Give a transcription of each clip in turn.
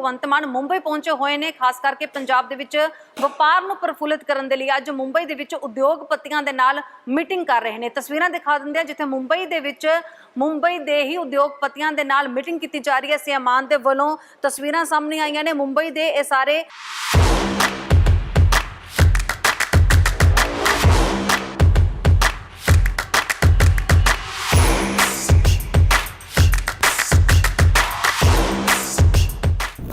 ਭਗਵੰਤ ਮਾਨ ਮੁੰਬਈ ਪਹੁੰਚੇ ਹੋਏ ਨੇ, ਖਾਸ ਕਰਕੇ ਪੰਜਾਬ ਦੇ ਵਿੱਚ ਵਪਾਰ ਨੂੰ ਪ੍ਰਫੁੱਲਿਤ ਕਰਨ ਦੇ ਲਈ। ਅੱਜ ਮੁੰਬਈ ਦੇ ਵਿੱਚ ਉਦਯੋਗਪਤੀਆਂ ਦੇ ਨਾਲ ਮੀਟਿੰਗ ਕਰ ਰਹੇ ਨੇ। ਤਸਵੀਰਾਂ ਦਿਖਾ ਦਿੰਦੇ ਆ ਜਿੱਥੇ ਮੁੰਬਈ ਦੇ ਵਿੱਚ ਮੁੰਬਈ ਦੇ ਹੀ ਉਦਯੋਗਪਤੀਆਂ ਦੇ ਨਾਲ ਮੀਟਿੰਗ ਕੀਤੀ ਜਾ ਰਹੀ ਹੈ। ਸੀਐਮ ਮਾਨ ਦੇ ਵੱਲੋਂ ਤਸਵੀਰਾਂ ਸਾਹਮਣੇ ਆਈਆਂ ਨੇ। ਮੁੰਬਈ ਦੇ ਇਹ ਸਾਰੇ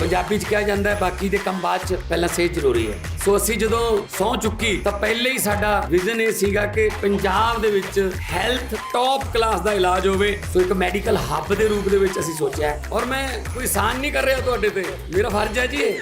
ਪੰਜਾਬੀ 'ਚ ਕਿਹਾ ਜਾਂਦਾ ਹੈ, ਬਾਕੀ ਦੇ ਕੰਮ ਬਾਅਦ 'ਚ ਪਹਿਲਾਂ ਸਿਹਤ ਜ਼ਰੂਰੀ ਹੈ। ਸੋ ਅਸੀਂ ਜਦੋਂ ਸੌ ਚੁੱਕੀ, ਤਾਂ ਪਹਿਲੇ ਹੀ ਸਾਡਾ ਵਿਜ਼ਨ ਇਹ ਸੀਗਾ ਕਿ ਪੰਜਾਬ ਦੇ ਵਿੱਚ ਹੈਲਥ ਟੌਪ ਕਲਾਸ ਦਾ ਇਲਾਜ ਹੋਵੇ। ਸੋ ਇੱਕ ਮੈਡੀਕਲ ਹੱਬ ਦੇ ਰੂਪ ਦੇ ਵਿੱਚ ਅਸੀਂ ਸੋਚਿਆ ਔਰ ਮੈਂ ਕੋਈ ਸਾਨ ਨਹੀਂ ਕਰ ਰਿਹਾ ਤੁਹਾਡੇ ਤੇ। ਮੇਰਾ ਫਰਜ਼ ਹੈ ਜੀ ਇਹ।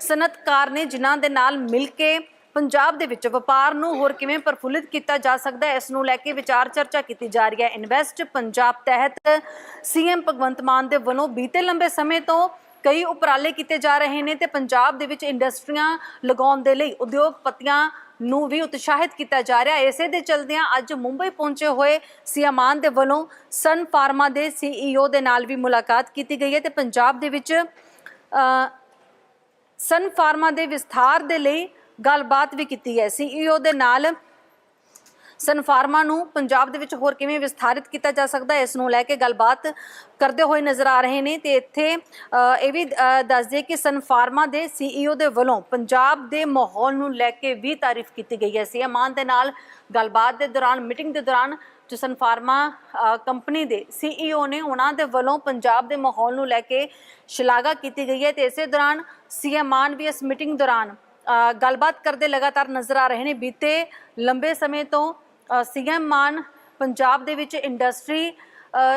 ਸਨਅਤਕਾਰ ਨੇ ਜਿਨ੍ਹਾਂ ਦੇ ਨਾਲ ਮਿਲ ਕੇ ਪੰਜਾਬ ਦੇ ਵਿੱਚ ਵਪਾਰ ਨੂੰ ਹੋਰ ਕਿਵੇਂ ਪ੍ਰਫੁੱਲਿਤ ਕੀਤਾ ਜਾ ਸਕਦਾ ਹੈ, ਇਸ ਨੂੰ ਲੈ ਕੇ ਵਿਚਾਰ ਚਰਚਾ ਕੀਤੀ ਜਾ ਰਹੀ ਹੈ। ਇਨਵੈਸਟ ਪੰਜਾਬ ਤਹਿਤ ਸੀਐਮ ਭਗਵੰਤ ਮਾਨ ਦੇ ਵੱਲੋਂ ਬੀਤੇ ਲੰਬੇ ਸਮੇਂ ਤੋਂ ਕਈ ਉਪਰਾਲੇ ਕੀਤੇ ਜਾ ਰਹੇ ਨੇ ਤੇ ਪੰਜਾਬ ਦੇ ਵਿੱਚ ਇੰਡਸਟਰੀਆਂ ਲਗਾਉਣ ਦੇ ਲਈ ਉਦਯੋਗਪਤੀਆਂ ਨੂੰ ਵੀ ਉਤਸ਼ਾਹਿਤ ਕੀਤਾ ਜਾ ਰਿਹਾ ਹੈ। ਇਸੇ ਦੇ ਚਲਦਿਆਂ ਅੱਜ ਮੁੰਬਈ ਪਹੁੰਚੇ ਹੋਏ ਸੀਐਮ ਮਾਨ ਦੇ ਵੱਲੋਂ ਸਨ ਫਾਰਮਾ ਦੇ ਸੀਈਓ ਦੇ ਨਾਲ ਵੀ ਮੁਲਾਕਾਤ ਕੀਤੀ ਗਈ ਹੈ ਤੇ ਪੰਜਾਬ ਦੇ ਵਿੱਚ ਸਨ ਫਾਰਮਾ ਦੇ ਵਿਸਥਾਰ ਦੇ ਲਈ ਗੱਲਬਾਤ ਵੀ ਕੀਤੀ ਹੈ ਸੀਈਓ ਦੇ ਨਾਲ ਸਨਫਾਰਮਾ ਨੂੰ ਪੰਜਾਬ ਦੇ ਵਿੱਚ ਹੋਰ ਕਿਵੇਂ ਵਿਸਥਾਰਿਤ ਕੀਤਾ ਜਾ ਸਕਦਾ ਹੈ ਇਸ ਨੂੰ ਲੈ ਕੇ ਗੱਲਬਾਤ ਕਰਦੇ ਹੋਏ ਨਜ਼ਰ ਆ ਰਹੇ ਨੇ। ਤੇ ਇੱਥੇ ਇਹ ਵੀ ਅ, ਦੱਸ ਦਈਏ ਕਿ ਸਨ ਫਾਰਮਾ ਦੇ ਸੀਈਓ ਦੇ ਵੱਲੋਂ ਪੰਜਾਬ ਦੇ ਮਾਹੌਲ ਨੂੰ ਲੈ ਕੇ ਵੀ ਤਾਰੀਫ ਕੀਤੀ ਗਈ ਹੈ। ਸੀਐਮ ਮਾਨ ਦੇ ਨਾਲ ਗੱਲਬਾਤ ਦੇ ਦੌਰਾਨ ਮੀਟਿੰਗ ਦੇ ਦੌਰਾਨ ਜੋ ਸਨ ਫਾਰਮਾ ਅ, ਕੰਪਨੀ ਦੇ ਸੀਈਓ ਨੇ ਉਹਨਾਂ ਦੇ ਵੱਲੋਂ ਪੰਜਾਬ ਦੇ ਮਾਹੌਲ ਨੂੰ ਲੈ ਕੇ ਸ਼ਲਾਘਾ ਕੀਤੀ ਗਈ ਹੈ। ਤੇ ਇਸੇ ਦੌਰਾਨ ਸੀਐਮ ਮਾਨ ਵੀ ਇਸ ਮੀਟਿੰਗ ਦੌਰਾਨ ਗੱਲਬਾਤ ਕਰਦੇ ਲਗਾਤਾਰ ਨਜ਼ਰ ਆ ਰਹੇ ਨੇ। ਬੀਤੇ ਲੰਬੇ ਸਮੇਂ ਤੋਂ ਸੀਐਮ ਮਾਨ ਪੰਜਾਬ ਦੇ ਵਿੱਚ ਇੰਡਸਟਰੀ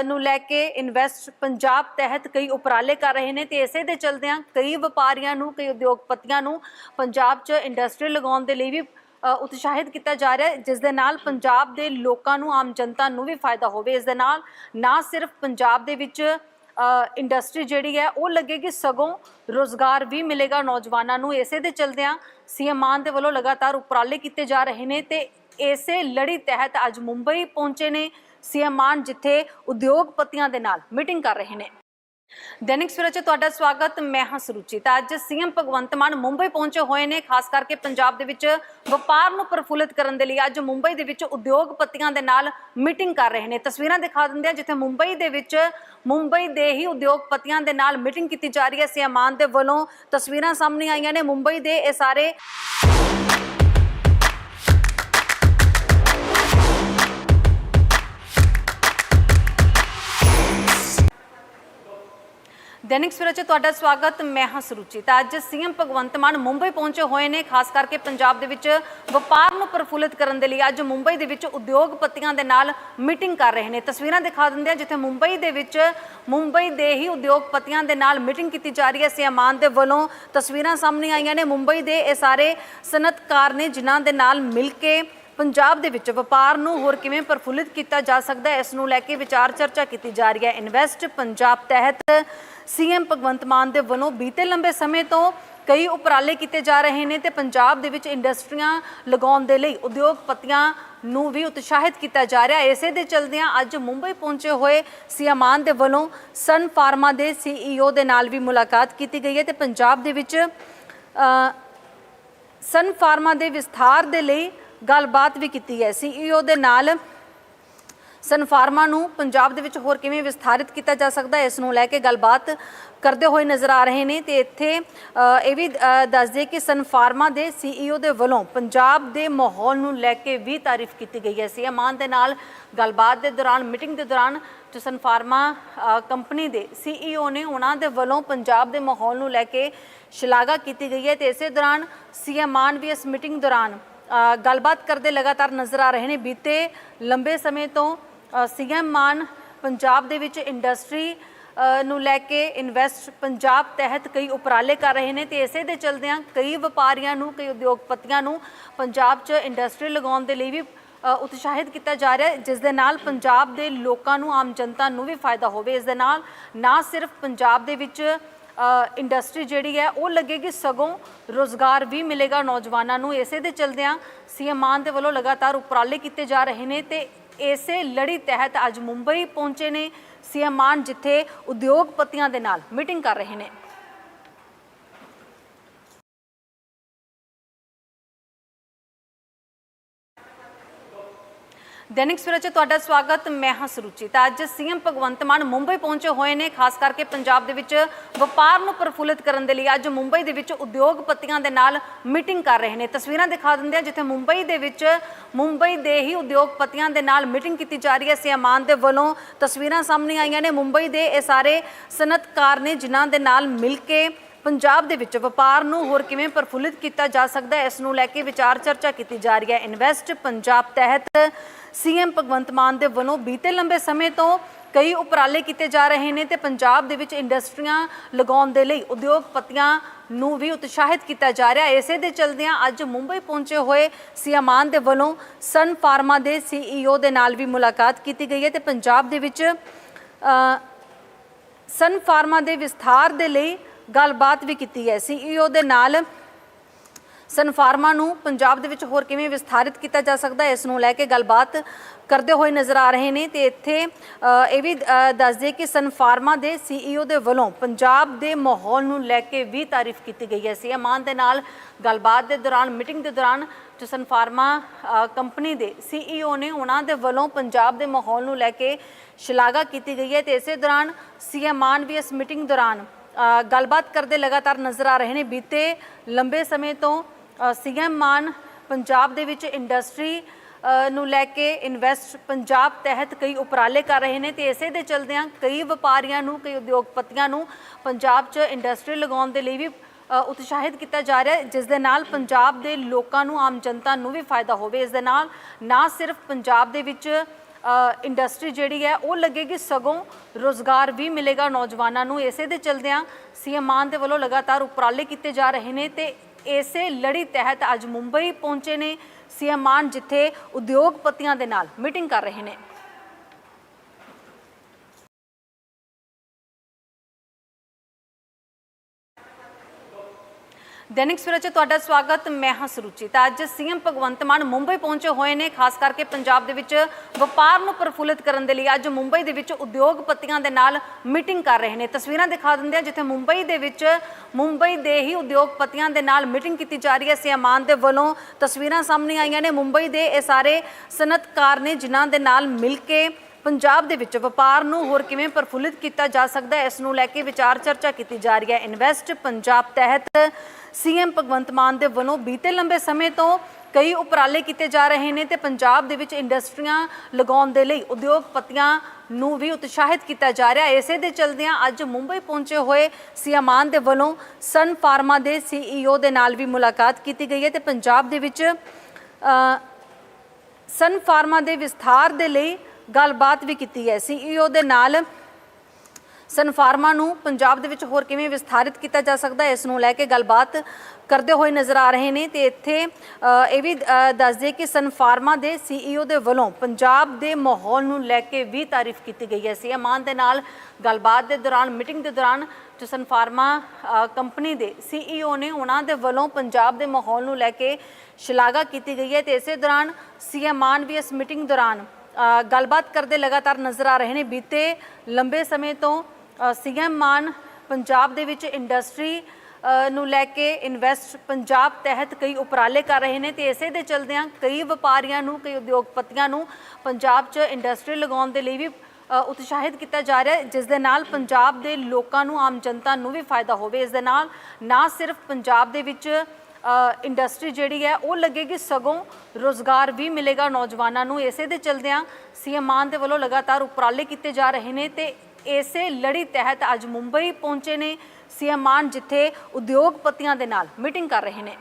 ਨੂੰ ਲੈ ਕੇ ਇਨਵੈਸਟ ਪੰਜਾਬ ਤਹਿਤ ਕਈ ਉਪਰਾਲੇ ਕਰ ਰਹੇ ਨੇ ਤੇ ਇਸੇ ਦੇ ਚਲਦਿਆਂ ਕਈ ਵਪਾਰੀਆਂ ਨੂੰ, ਕਈ ਉਦਯੋਗਪਤੀਆਂ ਨੂੰ ਪੰਜਾਬ 'ਚ ਇੰਡਸਟਰੀ ਲਗਾਉਣ ਦੇ ਲਈ ਵੀ ਉਤਸ਼ਾਹਿਤ ਕੀਤਾ ਜਾ ਰਿਹਾ ਹੈ, ਜਿਸ ਦੇ ਨਾਲ ਪੰਜਾਬ ਦੇ ਲੋਕਾਂ ਨੂੰ, ਆਮ ਜਨਤਾ ਨੂੰ ਵੀ ਫਾਇਦਾ ਹੋਵੇ। ਇਸ ਦੇ ਨਾਲ ਨਾ ਸਿਰਫ ਪੰਜਾਬ ਦੇ ਵਿੱਚ ਇੰਡਸਟਰੀ ਜਿਹੜੀ ਹੈ, ਉਹ ਲੱਗੇਗੀ ਸਗੋਂ ਰੋਜ਼ਗਾਰ ਵੀ ਮਿਲੇਗਾ ਨੌਜਵਾਨਾਂ ਨੂੰ। ਇਸੇ ਦੇ ਚਲਦਿਆਂ ਸੀਐਮ ਮਾਨ ਦੇ ਵੱਲੋਂ ਲਗਾਤਾਰ ਉਪਰਾਲੇ ਕੀਤੇ ਜਾ ਰਹੇ ਨੇ ਤੇ ਇਸੇ ਲੜੀ ਤਹਿਤ ਅੱਜ ਮੁੰਬਈ ਪਹੁੰਚੇ ਨੇ ਸੀਐਮ ਮਾਨ, ਜਿੱਥੇ ਉਦਯੋਗਪਤੀਆਂ ਦੇ ਨਾਲ ਮੀਟਿੰਗ ਕਰ ਰਹੇ ਨੇ। ਦੈਨਿਕ ਸਵੇਰਾ 'ਚ ਤੁਹਾਡਾ ਸਵਾਗਤ, ਮੈਂ ਹਾਂ ਸਰੂਚੀ। ਤਾਂ ਅੱਜ ਸੀਐਮ ਭਗਵੰਤ ਮਾਨ ਮੁੰਬਈ ਪਹੁੰਚੇ ਹੋਏ ਨੇ, ਖਾਸ ਕਰਕੇ ਪੰਜਾਬ ਦੇ ਵਿੱਚ ਵਪਾਰ ਨੂੰ ਪ੍ਰਫੁੱਲਿਤ ਕਰਨ ਦੇ ਲਈ। ਅੱਜ ਮੁੰਬਈ ਦੇ ਵਿੱਚ ਉਦਯੋਗਪਤੀਆਂ ਦੇ ਨਾਲ ਮੀਟਿੰਗ ਕਰ ਰਹੇ ਨੇ। ਤਸਵੀਰਾਂ ਦਿਖਾ ਦਿੰਦੇ ਆ ਜਿੱਥੇ ਮੁੰਬਈ ਦੇ ਵਿੱਚ ਮੁੰਬਈ ਦੇ ਹੀ ਉਦਯੋਗਪਤੀਆਂ ਦੇ ਨਾਲ ਮੀਟਿੰਗ ਕੀਤੀ ਜਾ ਰਹੀ ਹੈ। ਸੀਐਮ ਮਾਨ ਦੇ ਵੱਲੋਂ ਤਸਵੀਰਾਂ ਸਾਹਮਣੇ ਆਈਆਂ ਨੇ। ਮੁੰਬਈ ਦੇ ਇਹ ਸਾਰੇ ਦੈਨਿਕ ਸਵੇਰਾ 'ਚ ਤੁਹਾਡਾ ਸਵਾਗਤ, ਮੈਂ ਹਾਂ ਸਰੂਚੀ। ਤਾਂ ਅੱਜ ਸੀਐਮ ਭਗਵੰਤ ਮਾਨ ਮੁੰਬਈ ਪਹੁੰਚੇ ਹੋਏ ਨੇ, ਖਾਸ ਕਰਕੇ ਪੰਜਾਬ ਦੇ ਵਿੱਚ ਵਪਾਰ ਨੂੰ ਪ੍ਰਫੁੱਲਿਤ ਕਰਨ ਦੇ ਲਈ। ਅੱਜ ਮੁੰਬਈ ਦੇ ਵਿੱਚ ਉਦਯੋਗਪਤੀਆਂ ਦੇ ਨਾਲ ਮੀਟਿੰਗ ਕਰ ਰਹੇ ਨੇ। ਤਸਵੀਰਾਂ ਦਿਖਾ ਦਿੰਦੇ ਆ ਜਿੱਥੇ ਮੁੰਬਈ ਦੇ ਵਿੱਚ, ਮੁੰਬਈ ਦੇ ਹੀ ਉਦਯੋਗਪਤੀਆਂ ਦੇ ਨਾਲ ਮੀਟਿੰਗ ਕੀਤੀ ਜਾ ਰਹੀ ਹੈ। ਸੀਐਮ ਮਾਨ ਦੇ ਵੱਲੋਂ ਤਸਵੀਰਾਂ ਸਾਹਮਣੇ ਆਈਆਂ ਨੇ। ਮੁੰਬਈ ਦੇ ਇਹ ਸਾਰੇ ਸਨਅਤਕਾਰ ਨੇ, ਜਿਨ੍ਹਾਂ ਦੇ ਨਾਲ ਮਿਲ ਕੇ ਪੰਜਾਬ ਦੇ ਵਿੱਚ ਵਪਾਰ ਨੂੰ ਹੋਰ ਕਿਵੇਂ ਪ੍ਰਫੁੱਲਿਤ ਕੀਤਾ ਜਾ ਸਕਦਾ ਹੈ, ਇਸ ਨੂੰ ਲੈ ਕੇ ਵਿਚਾਰ ਚਰਚਾ ਕੀਤੀ ਜਾ ਰਹੀ ਹੈ। ਇਨਵੈਸਟ ਪੰਜਾਬ ਤਹਿਤ ਸੀਐਮ ਭਗਵੰਤ ਮਾਨ ਦੇ ਵੱਲੋਂ ਬੀਤੇ ਲੰਬੇ ਸਮੇਂ ਤੋਂ ਕਈ ਉਪਰਾਲੇ ਕੀਤੇ ਜਾ ਰਹੇ ਨੇ ਤੇ ਪੰਜਾਬ ਦੇ ਵਿੱਚ ਇੰਡਸਟਰੀਆਂ ਲਗਾਉਣ ਦੇ ਲਈ ਉਦਯੋਗਪਤੀਆਂ ਨੂੰ ਵੀ ਉਤਸ਼ਾਹਿਤ ਕੀਤਾ ਜਾ ਰਿਹਾ ਹੈ। ਇਸੇ ਦੇ ਚਲਦਿਆਂ ਅੱਜ ਮੁੰਬਈ ਪਹੁੰਚੇ ਹੋਏ ਸੀਐਮ ਮਾਨ ਦੇ ਵੱਲੋਂ ਸਨ ਫਾਰਮਾ ਦੇ ਸੀਈਓ ਦੇ ਨਾਲ ਵੀ ਮੁਲਾਕਾਤ ਕੀਤੀ ਗਈ ਹੈ ਤੇ ਪੰਜਾਬ ਦੇ ਵਿੱਚ ਸਨ ਫਾਰਮਾ ਦੇ ਵਿਸਥਾਰ ਦੇ ਲਈ ਗੱਲਬਾਤ ਵੀ ਕੀਤੀ ਹੈ ਸੀਈਓ ਦੇ ਨਾਲ। ਸਨਫਾਰਮਾ ਨੂੰ ਪੰਜਾਬ ਦੇ ਵਿੱਚ ਹੋਰ ਕਿਵੇਂ ਵਿਸਥਾਰਿਤ ਕੀਤਾ ਜਾ ਸਕਦਾ ਹੈ ਇਸ ਨੂੰ ਲੈ ਕੇ ਗੱਲਬਾਤ ਕਰਦੇ ਹੋਏ ਨਜ਼ਰ ਆ ਰਹੇ ਨੇ। ਤੇ ਇੱਥੇ ਇਹ ਵੀ ਅ, ਦੱਸ ਦਈਏ ਕਿ ਸਨਫਾਰਮਾ ਦੇ ਸੀਈਓ ਦੇ ਵੱਲੋਂ ਪੰਜਾਬ ਦੇ ਮਾਹੌਲ ਨੂੰ ਲੈ ਕੇ ਵੀ ਤਾਰੀਫ ਕੀਤੀ ਗਈ ਹੈ। ਸੀਐਮ ਮਾਨ ਦੇ ਨਾਲ ਗੱਲਬਾਤ ਦੇ ਦੌਰਾਨ ਮੀਟਿੰਗ ਦੇ ਦੌਰਾਨ ਜੋ ਸਨਫਾਰਮਾ ਕੰਪਨੀ ਦੇ ਸੀਈਓ ਨੇ ਉਹਨਾਂ ਦੇ ਵੱਲੋਂ ਪੰਜਾਬ ਦੇ ਮਾਹੌਲ ਨੂੰ ਲੈ ਕੇ ਸ਼ਲਾਘਾ ਕੀਤੀ ਗਈ ਹੈ। ਤੇ ਇਸੇ ਦੌਰਾਨ ਸੀਐਮ ਮਾਨ ਵੀ ਇਸ ਮੀਟਿੰਗ ਦੌਰਾਨ ਗੱਲਬਾਤ ਕਰਦੇ ਲਗਾਤਾਰ ਨਜ਼ਰ ਆ ਰਹੇ ਨੇ। ਬੀਤੇ ਲੰਬੇ ਸਮੇਂ ਤੋਂ ਸੀਐਮ ਮਾਨ ਪੰਜਾਬ ਦੇ ਵਿੱਚ ਇੰਡਸਟਰੀ ਨੂੰ ਲੈ ਕੇ ਇਨਵੈਸਟ ਪੰਜਾਬ ਤਹਿਤ ਕਈ ਉਪਰਾਲੇ ਕਰ ਰਹੇ ਨੇ ਤੇ ਇਸੇ ਦੇ ਚਲਦਿਆਂ ਕਈ ਵਪਾਰੀਆਂ ਨੂੰ, ਕਈ ਉਦਯੋਗਪਤੀਆਂ ਨੂੰ ਪੰਜਾਬ 'ਚ ਇੰਡਸਟਰੀ ਲਗਾਉਣ ਦੇ ਲਈ ਵੀ ਉਤਸ਼ਾਹਿਤ ਕੀਤਾ ਜਾ ਰਿਹਾ ਹੈ, ਜਿਸ ਦੇ ਨਾਲ ਪੰਜਾਬ ਦੇ ਲੋਕਾਂ ਨੂੰ, ਆਮ ਜਨਤਾ ਨੂੰ ਵੀ ਫਾਇਦਾ ਹੋਵੇ। ਇਸ ਦੇ ਨਾਲ ਨਾ ਸਿਰਫ ਪੰਜਾਬ ਦੇ ਵਿੱਚ ਇੰਡਸਟਰੀ ਜਿਹੜੀ ਹੈ, ਉਹ ਲੱਗੇਗੀ ਸਗੋਂ ਰੋਜ਼ਗਾਰ ਵੀ ਮਿਲੇਗਾ ਨੌਜਵਾਨਾਂ ਨੂੰ। ਇਸੇ ਦੇ ਚਲਦਿਆਂ ਸੀਐਮ ਮਾਨ ਦੇ ਵੱਲੋਂ ਲਗਾਤਾਰ ਉਪਰਾਲੇ ਕੀਤੇ ਜਾ ਰਹੇ ਨੇ ਤੇ ਇਸੇ ਲੜੀ ਤਹਿਤ ਅੱਜ ਮੁੰਬਈ ਪਹੁੰਚੇ ਨੇ ਸੀਐਮ ਮਾਨ, ਜਿੱਥੇ ਉਦਯੋਗਪਤੀਆਂ ਦੇ ਨਾਲ ਮੀਟਿੰਗ ਕਰ ਰਹੇ ਨੇ। ਦੈਨਿਕ ਸਵੇਰਾ ਤੁਹਾਡਾ ਸਵਾਗਤ, ਮੈਂ ਹਾਂ ਸਰੂਚੀ। ਤਾਂ ਅੱਜ ਸੀਐਮ ਭਗਵੰਤ ਮਾਨ ਮੁੰਬਈ ਪਹੁੰਚੇ ਹੋਏ ਨੇ, ਖਾਸ ਕਰਕੇ ਪੰਜਾਬ ਦੇ ਵਿੱਚ ਵਪਾਰ ਨੂੰ ਪ੍ਰਫੁੱਲਿਤ ਕਰਨ ਦੇ ਲਈ। ਅੱਜ ਮੁੰਬਈ ਦੇ ਵਿੱਚ ਉਦਯੋਗਪਤੀਆਂ ਦੇ ਨਾਲ ਮੀਟਿੰਗ ਕਰ ਰਹੇ ਨੇ। ਤਸਵੀਰਾਂ ਦਿਖਾ ਦਿੰਦੇ ਆ ਜਿੱਥੇ ਮੁੰਬਈ ਦੇ ਵਿੱਚ, ਮੁੰਬਈ ਦੇ ਹੀ ਉਦਯੋਗਪਤੀਆਂ ਦੇ ਨਾਲ ਮੀਟਿੰਗ ਕੀਤੀ ਜਾ ਰਹੀ ਹੈ। ਸੀਐਮ ਮਾਨ ਦੇ ਵੱਲੋਂ ਤਸਵੀਰਾਂ ਸਾਹਮਣੇ ਆਈਆਂ ਨੇ। ਮੁੰਬਈ ਦੇ ਇਹ ਸਾਰੇ ਸਨਅਤਕਾਰ ਨੇ, ਜਿਨ੍ਹਾਂ ਦੇ ਨਾਲ ਮਿਲ ਕੇ ਪੰਜਾਬ ਦੇ ਵਿੱਚ ਵਪਾਰ ਨੂੰ ਹੋਰ ਕਿਵੇਂ ਪ੍ਰਫੁੱਲਿਤ ਕੀਤਾ ਜਾ ਸਕਦਾ ਹੈ ਇਸ ਨੂੰ ਲੈ ਕੇ ਵਿਚਾਰ ਚਰਚਾ ਕੀਤੀ ਜਾ ਰਹੀ ਹੈ। ਇਨਵੈਸਟ ਪੰਜਾਬ ਤਹਿਤ ਸੀਐਮ ਭਗਵੰਤ ਮਾਨ ਦੇ ਵੱਲੋਂ ਬੀਤੇ ਲੰਬੇ ਸਮੇਂ ਤੋਂ ਕਈ ਉਪਰਾਲੇ ਕੀਤੇ ਜਾ ਰਹੇ ਨੇ ਤੇ ਪੰਜਾਬ ਦੇ ਵਿੱਚ ਇੰਡਸਟਰੀਆਂ ਲਗਾਉਣ ਦੇ ਲਈ ਉਦਯੋਗਪਤੀਆਂ ਨੂੰ ਵੀ ਉਤਸ਼ਾਹਿਤ ਕੀਤਾ ਜਾ ਰਿਹਾ ਹੈ। ਇਸੇ ਦੇ ਚਲਦਿਆਂ ਅੱਜ ਮੁੰਬਈ ਪਹੁੰਚੇ ਹੋਏ ਸੀਐਮ ਮਾਨ ਦੇ ਵੱਲੋਂ ਸਨ ਫਾਰਮਾ ਦੇ ਸੀਈਓ ਦੇ ਨਾਲ ਵੀ ਮੁਲਾਕਾਤ ਕੀਤੀ ਗਈ ਹੈ ਤੇ ਪੰਜਾਬ ਦੇ ਵਿੱਚ ਅ, ਸਨ ਫਾਰਮਾ ਦੇ ਵਿਸਥਾਰ ਦੇ ਲਈ ਗੱਲਬਾਤ ਵੀ ਕੀਤੀ ਹੈ ਸੀਈਓ ਦੇ ਨਾਲ ਸਨਫਾਰਮਾ ਨੂੰ ਪੰਜਾਬ ਦੇ ਵਿੱਚ ਹੋਰ ਕਿਵੇਂ ਵਿਸਥਾਰਿਤ ਕੀਤਾ ਜਾ ਸਕਦਾ ਹੈ ਇਸ ਨੂੰ ਲੈ ਕੇ ਗੱਲਬਾਤ ਕਰਦੇ ਹੋਏ ਨਜ਼ਰ ਆ ਰਹੇ ਨੇ। ਤੇ ਇੱਥੇ ਇਹ ਵੀ ਅ, ਦੱਸ ਦਈਏ ਕਿ ਸਨ ਫਾਰਮਾ ਦੇ ਸੀਈਓ ਦੇ ਵੱਲੋਂ ਪੰਜਾਬ ਦੇ ਮਾਹੌਲ ਨੂੰ ਲੈ ਕੇ ਵੀ ਤਾਰੀਫ ਕੀਤੀ ਗਈ ਹੈ। ਸੀਐਮ ਮਾਨ ਦੇ ਨਾਲ ਗੱਲਬਾਤ ਦੇ ਦੌਰਾਨ ਮੀਟਿੰਗ ਦੇ ਦੌਰਾਨ ਜੋ ਸਨਫਾਰਮਾ ਅ, ਕੰਪਨੀ ਦੇ ਸੀਈਓ ਨੇ ਉਹਨਾਂ ਦੇ ਵੱਲੋਂ ਪੰਜਾਬ ਦੇ ਮਾਹੌਲ ਨੂੰ ਲੈ ਕੇ ਸ਼ਲਾਘਾ ਕੀਤੀ ਗਈ ਹੈ। ਤੇ ਇਸੇ ਦੌਰਾਨ ਸੀਐਮ ਮਾਨ ਵੀ ਇਸ ਮੀਟਿੰਗ ਦੌਰਾਨ ਗੱਲਬਾਤ ਕਰਦੇ ਲਗਾਤਾਰ ਨਜ਼ਰ ਆ ਰਹੇ ਨੇ। ਬੀਤੇ ਲੰਬੇ ਸਮੇਂ ਤੋਂ ਸੀਐਮ ਮਾਨ ਪੰਜਾਬ ਦੇ ਵਿੱਚ ਇੰਡਸਟਰੀ ਨੂੰ ਲੈ ਕੇ ਇਨਵੈਸਟ ਪੰਜਾਬ ਤਹਿਤ ਕਈ ਉਪਰਾਲੇ ਕਰ ਰਹੇ ਨੇ ਤੇ ਇਸੇ ਦੇ ਚਲਦਿਆਂ ਕਈ ਵਪਾਰੀਆਂ ਨੂੰ, ਕਈ ਉਦਯੋਗਪਤੀਆਂ ਨੂੰ ਪੰਜਾਬ 'ਚ ਇੰਡਸਟਰੀ ਲਗਾਉਣ ਦੇ ਲਈ ਵੀ ਉਤਸ਼ਾਹਿਤ ਕੀਤਾ ਜਾ ਰਿਹਾ ਹੈ, ਜਿਸ ਦੇ ਨਾਲ ਪੰਜਾਬ ਦੇ ਲੋਕਾਂ ਨੂੰ, ਆਮ ਜਨਤਾ ਨੂੰ ਵੀ ਫਾਇਦਾ ਹੋਵੇ। ਇਸ ਦੇ ਨਾਲ ਨਾ ਸਿਰਫ ਪੰਜਾਬ ਦੇ ਵਿੱਚ ਇੰਡਸਟਰੀ ਜਿਹੜੀ ਹੈ, ਉਹ ਲੱਗੇਗੀ ਸਗੋਂ ਰੋਜ਼ਗਾਰ ਵੀ ਮਿਲੇਗਾ ਨੌਜਵਾਨਾਂ ਨੂੰ। ਇਸੇ ਦੇ ਚਲਦਿਆਂ ਸੀਐਮ ਮਾਨ ਦੇ ਵੱਲੋਂ ਲਗਾਤਾਰ ਉਪਰਾਲੇ ਕੀਤੇ ਜਾ ਰਹੇ ਨੇ ਤੇ ਇਸੇ ਲੜੀ ਤਹਿਤ ਅੱਜ ਮੁੰਬਈ ਪਹੁੰਚੇ ਨੇ ਸੀਐਮ ਮਾਨ, ਜਿੱਥੇ ਉਦਯੋਗਪਤੀਆਂ ਦੇ ਨਾਲ ਮੀਟਿੰਗ ਕਰ ਰਹੇ ਨੇ। ਦੈਨਿਕ ਸਵੇਰਾ 'ਚ ਤੁਹਾਡਾ ਸਵਾਗਤ, ਮੈਂ ਹਾਂ ਸਰੂਚੀ। ਤਾਂ ਅੱਜ ਸੀਐਮ ਭਗਵੰਤ ਮਾਨ ਮੁੰਬਈ ਪਹੁੰਚੇ ਹੋਏ ਨੇ, ਖਾਸ ਕਰਕੇ ਪੰਜਾਬ ਦੇ ਵਿੱਚ ਵਪਾਰ ਨੂੰ ਪ੍ਰਫੁੱਲਿਤ ਕਰਨ ਦੇ ਲਈ। ਅੱਜ ਮੁੰਬਈ ਦੇ ਵਿੱਚ ਉਦਯੋਗਪਤੀਆਂ ਦੇ ਨਾਲ ਮੀਟਿੰਗ ਕਰ ਰਹੇ ਨੇ। ਤਸਵੀਰਾਂ ਦਿਖਾ ਦਿੰਦੇ ਆ ਜਿੱਥੇ ਮੁੰਬਈ ਦੇ ਵਿੱਚ, ਮੁੰਬਈ ਦੇ ਹੀ ਉਦਯੋਗਪਤੀਆਂ ਦੇ ਨਾਲ ਮੀਟਿੰਗ ਕੀਤੀ ਜਾ ਰਹੀ ਹੈ। ਸੀਐਮ ਮਾਨ ਦੇ ਵੱਲੋਂ ਤਸਵੀਰਾਂ ਸਾਹਮਣੇ ਆਈਆਂ ਨੇ। ਮੁੰਬਈ ਦੇ ਇਹ ਸਾਰੇ ਸਨਅਤਕਾਰ ਨੇ, ਜਿਨ੍ਹਾਂ ਦੇ ਨਾਲ ਮਿਲ ਕੇ ਪੰਜਾਬ ਦੇ ਵਿੱਚ ਵਪਾਰ ਨੂੰ ਹੋਰ ਕਿਵੇਂ ਪ੍ਰਫੁੱਲਿਤ ਕੀਤਾ ਜਾ ਸਕਦਾ ਹੈ ਇਸ ਨੂੰ ਲੈ ਕੇ ਵਿਚਾਰ ਚਰਚਾ ਕੀਤੀ ਜਾ ਰਹੀ ਹੈ। ਇਨਵੈਸਟ ਪੰਜਾਬ ਤਹਿਤ ਸੀਐਮ ਭਗਵੰਤ ਮਾਨ ਦੇ ਵੱਲੋਂ ਬੀਤੇ ਲੰਬੇ ਸਮੇਂ ਤੋਂ ਕਈ ਉਪਰਾਲੇ ਕੀਤੇ ਜਾ ਰਹੇ ਨੇ ਤੇ ਪੰਜਾਬ ਦੇ ਵਿੱਚ ਇੰਡਸਟਰੀਆਂ ਲਗਾਉਣ ਦੇ ਲਈ ਉਦਯੋਗਪਤੀਆਂ ਨੂੰ ਵੀ ਉਤਸ਼ਾਹਿਤ ਕੀਤਾ ਜਾ ਰਿਹਾ ਹੈ। ਇਸੇ ਦੇ ਚਲਦਿਆਂ ਅੱਜ ਮੁੰਬਈ ਪਹੁੰਚੇ ਹੋਏ ਸੀਐਮ ਮਾਨ ਦੇ ਵੱਲੋਂ ਸਨ ਫਾਰਮਾ ਦੇ ਸੀਈਓ ਦੇ ਨਾਲ ਵੀ ਮੁਲਾਕਾਤ ਕੀਤੀ ਗਈ ਹੈ ਤੇ ਪੰਜਾਬ ਦੇ ਵਿੱਚ ਅ, ਸਨ ਫਾਰਮਾ ਦੇ ਵਿਸਥਾਰ ਦੇ ਲਈ ਗੱਲਬਾਤ ਵੀ ਕੀਤੀ ਹੈ ਸੀਈਓ ਦੇ ਨਾਲ ਸਨਫਾਰਮਾ ਨੂੰ ਪੰਜਾਬ ਦੇ ਵਿੱਚ ਹੋਰ ਕਿਵੇਂ ਵਿਸਥਾਰਿਤ ਕੀਤਾ ਜਾ ਸਕਦਾ ਹੈ ਇਸ ਨੂੰ ਲੈ ਕੇ ਗੱਲਬਾਤ ਕਰਦੇ ਹੋਏ ਨਜ਼ਰ ਆ ਰਹੇ ਨੇ। ਤੇ ਇੱਥੇ ਇਹ ਵੀ ਅ, ਦੱਸ ਦਈਏ ਕਿ ਸਨ ਫਾਰਮਾ ਦੇ ਸੀਈਓ ਦੇ ਵੱਲੋਂ ਪੰਜਾਬ ਦੇ ਮਾਹੌਲ ਨੂੰ ਲੈ ਕੇ ਵੀ ਤਾਰੀਫ ਕੀਤੀ ਗਈ ਹੈ। ਸੀਐਮ ਮਾਨ ਦੇ ਨਾਲ ਗੱਲਬਾਤ ਦੇ ਦੌਰਾਨ ਮੀਟਿੰਗ ਦੇ ਦੌਰਾਨ ਜੋ ਸਨਫਾਰਮਾ ਅ, ਕੰਪਨੀ ਦੇ ਸੀਈਓ ਨੇ ਉਹਨਾਂ ਦੇ ਵੱਲੋਂ ਪੰਜਾਬ ਦੇ ਮਾਹੌਲ ਨੂੰ ਲੈ ਕੇ ਸ਼ਲਾਘਾ ਕੀਤੀ ਗਈ ਹੈ। ਤੇ ਇਸੇ ਦੌਰਾਨ ਸੀਐਮ ਮਾਨ ਵੀ ਇਸ ਮੀਟਿੰਗ ਦੌਰਾਨ ਗੱਲਬਾਤ ਕਰਦੇ ਲਗਾਤਾਰ ਨਜ਼ਰ ਆ ਰਹੇ ਨੇ। ਬੀਤੇ ਲੰਬੇ ਸਮੇਂ ਤੋਂ ਸੀਐਮ ਮਾਨ ਪੰਜਾਬ ਦੇ ਵਿੱਚ ਇੰਡਸਟਰੀ ਨੂੰ ਲੈ ਕੇ ਇਨਵੈਸਟ ਪੰਜਾਬ ਤਹਿਤ ਕਈ ਉਪਰਾਲੇ ਕਰ ਰਹੇ ਨੇ ਤੇ ਇਸੇ ਦੇ ਚਲਦਿਆਂ ਕਈ ਵਪਾਰੀਆਂ ਨੂੰ, ਕਈ ਉਦਯੋਗਪਤੀਆਂ ਨੂੰ ਪੰਜਾਬ 'ਚ ਇੰਡਸਟਰੀ ਲਗਾਉਣ ਦੇ ਲਈ ਵੀ ਉਤਸ਼ਾਹਿਤ ਕੀਤਾ ਜਾ ਰਿਹਾ ਹੈ, ਜਿਸ ਦੇ ਨਾਲ ਪੰਜਾਬ ਦੇ ਲੋਕਾਂ ਨੂੰ, ਆਮ ਜਨਤਾ ਨੂੰ ਵੀ ਫਾਇਦਾ ਹੋਵੇ। ਇਸ ਦੇ ਨਾਲ ਨਾ ਸਿਰਫ ਪੰਜਾਬ ਦੇ ਵਿੱਚ ਇੰਡਸਟਰੀ ਜਿਹੜੀ ਹੈ, ਉਹ ਲੱਗੇਗੀ ਸਗੋਂ ਰੋਜ਼ਗਾਰ ਵੀ ਮਿਲੇਗਾ ਨੌਜਵਾਨਾਂ ਨੂੰ। ਇਸੇ ਦੇ ਚਲਦਿਆਂ ਸੀਐਮ ਮਾਨ ਦੇ ਵੱਲੋਂ ਲਗਾਤਾਰ ਉਪਰਾਲੇ ਕੀਤੇ ਜਾ ਰਹੇ ਨੇ ਤੇ ਇਸੇ ਲੜੀ ਤਹਿਤ ਅੱਜ ਮੁੰਬਈ ਪਹੁੰਚੇ ਨੇ ਸੀਐਮ ਮਾਨ, ਜਿੱਥੇ ਉਦਯੋਗਪਤੀਆਂ ਦੇ ਨਾਲ ਮੀਟਿੰਗ ਕਰ ਰਹੇ ਨੇ।